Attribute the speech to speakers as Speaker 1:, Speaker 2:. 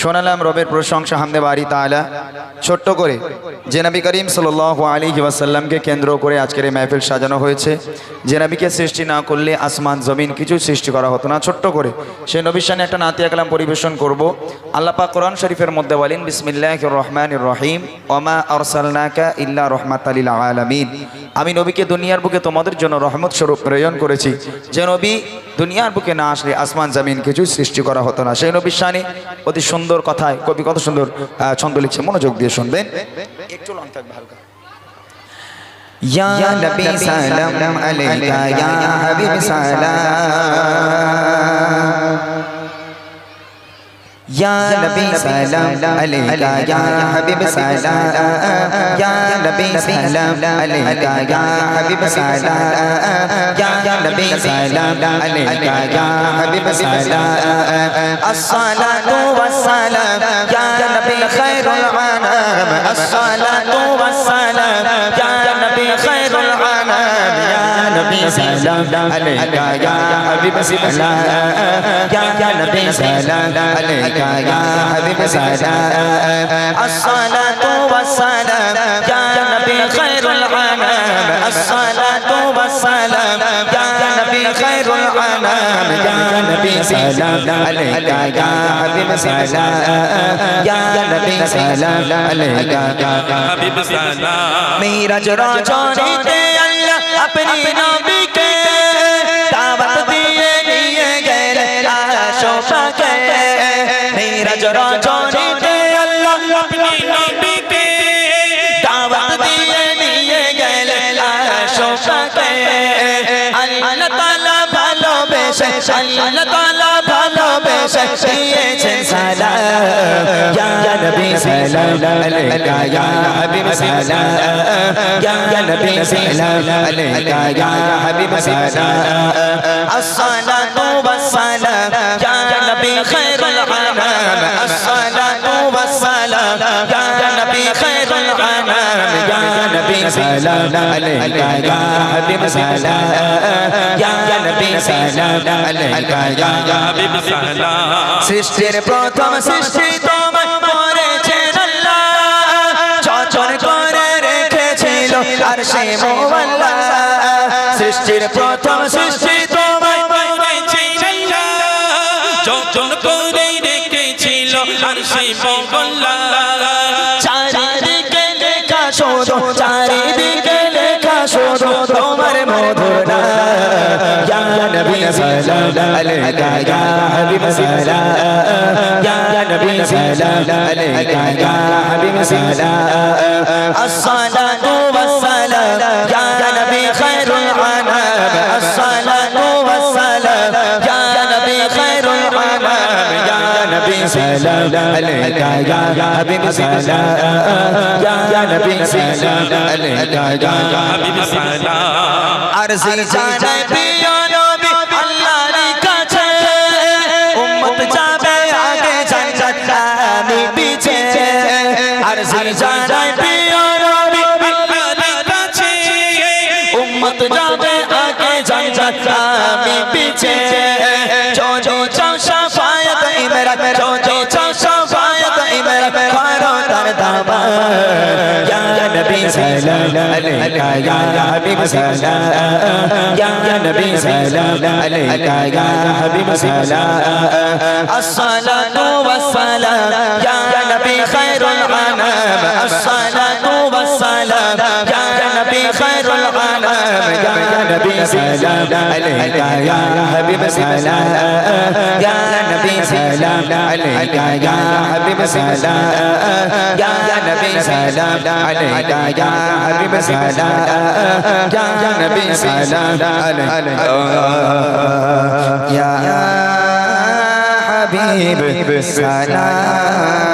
Speaker 1: শোনালাম রবের প্রশংসা, হামদে বাড়ি তাআলা। ছোট্ট করে জেনাবি করিম সাল্লাল্লাহু আলাইহি ওয়াসাল্লামকে কেন্দ্র করে আজকের এই মাহফিল সাজানো হয়েছে। জেনাবিকে সৃষ্টি না করলে আসমান, জমিন কিছু সৃষ্টি করা হতো না। ছোট্ট করে সেই নবীর একটা নাতিয়া কালাম পরিবেশন করব। আল্লাহ পাক কোরআন শরীফের মধ্যে বলেন বিসমিল্লাহ রহমান রহিম ওমা আরসালনাকা ইল্লা রাহমাতাল লিল আলামিন। আমি নবীকে দুনিয়ার বুকে তোমাদের জন্য রহমত স্বরূপ প্রেরণ করেছি। যে নবী দুনিয়ার বুকে না আসলে আসমান, জামিন কিছুই সৃষ্টি করা হতো না। সেই নবীর শানে অতি সুন্দর কথায় কবি কত সুন্দর ছন্দ লিখছে, মনোযোগ দিয়ে শুনবেন। একটু লং থাকবে হালকা। ইয়া نبي سلام عليك يا حبيب সালাম। يا نبي سلام عليك يا حبيب سلام يا نبي سلام عليك يا حبيب سلام. يا نبي سلام عليك يا حبيب سلام. الصلاة والسلام يا نبي خير العالم الصلاة والسلام يا نبي سلام عليك يا حبيب سلام يا نبي سلام عليك يا حبيب سلام الصلاة قرآن يا نبي سلام عليك يا حبيب سلام يا نبي سلام عليك يا حبيب سلام میرا جو رجانی
Speaker 2: تے اللہ
Speaker 1: اپنی نبی کے دعوت دیے دیے گئے آشوں پاکے میرا جو رجانی تے
Speaker 2: اللہ اپنی
Speaker 1: نبی کے دعوت دیے دیے گئے آشوں پاکے আল্লাহ তাআলা ভালোবেসে দিয়েছেন সালাম। ইয়া নবী সালাম আলাইকা, ইয়া হাবিব সালাম। ইয়া নবী সালাম আলাইকা, ইয়া হাবিব সালাম। আসসালাতু ওয়াসসালাম, ইয়া নবী খায়রুল আনাম আসসালাতু ওয়াসসালাম, ইয়া নবী সালাম আলাইকা ইয়া হাবিব সালাম ইয়া নবী সালাম আলাইকা ইয়া
Speaker 2: হাবিব সালাম
Speaker 1: সৃষ্টির প্রথম সৃষ্টি তোমায় করেছেন আল্লাহ চচর করে রেখেছিল আর সে মোল্লা সৃষ্টির প্রথম সৃষ্টি তোমায়
Speaker 2: করে রেখেছিল আর
Speaker 1: সে سلام عليك يا حبيب سلام يا نبي سلام عليك يا حبيب سلام الصلاة والسلام يا نبي خير الأنام الصلاة والسلام يا نبي خير الأنام يا نبي سلام عليك يا حبيب سلام يا نبي سلام عليك يا حبيب سلام أرزي جانا بيان شفاعت امرا چوچو چو شفاعت امرا فارو تر دابا یا نبی سلام علیکا یا حبیب سلام یا نبی سلام علیکا یا حبیب سلام الصلاة والسلام سلام عليك يا حبيب سلام يا نبي سلام عليك يا حبيب سلام يا نبي سلام عليك يا حبيب سلام يا نبي سلام عليك يا حبيب سلام